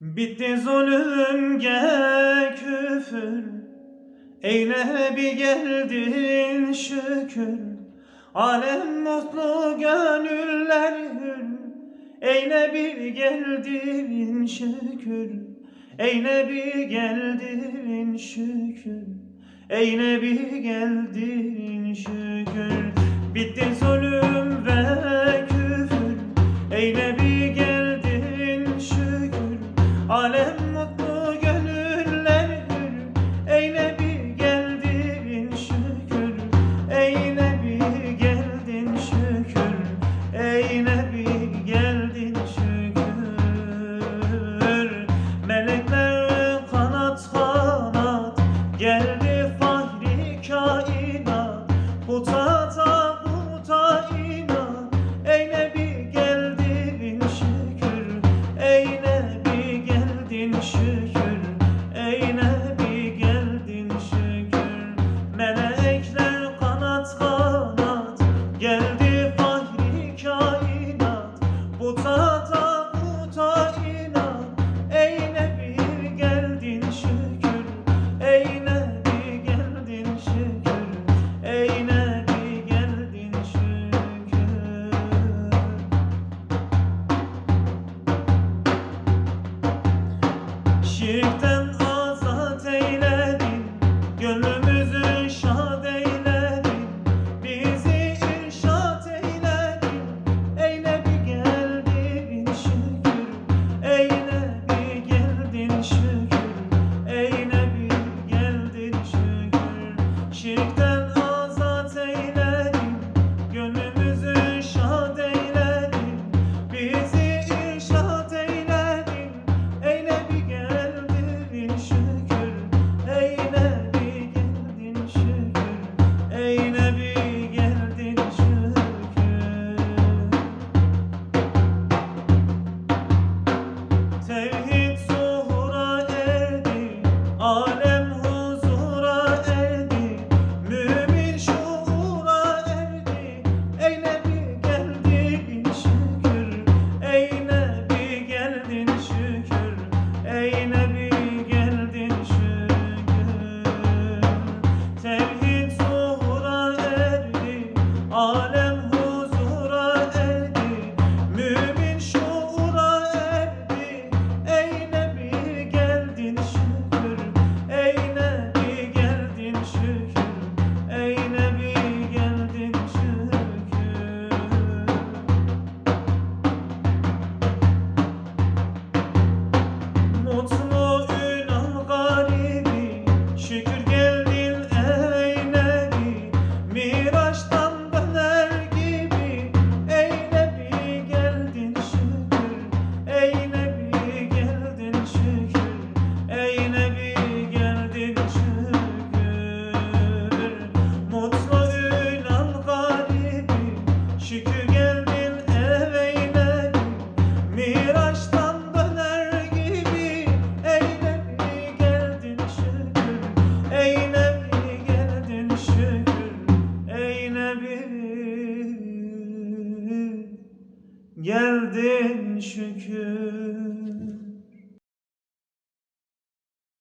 Bitti zulüm gel küfür. Eyle bir geldin şükür. Alem mutlu gönüller hür Eyle bir geldin şükür. Eyle bir geldin şükür. Eyle bir geldin şükür. Bitti zulüm Alem mutlu gönüller gülü Eyle bir geldin şükür. Eyle bir geldin şükür. Eyle bir geldin şükür. Melekler kanat kanat geldi. geldin şükür.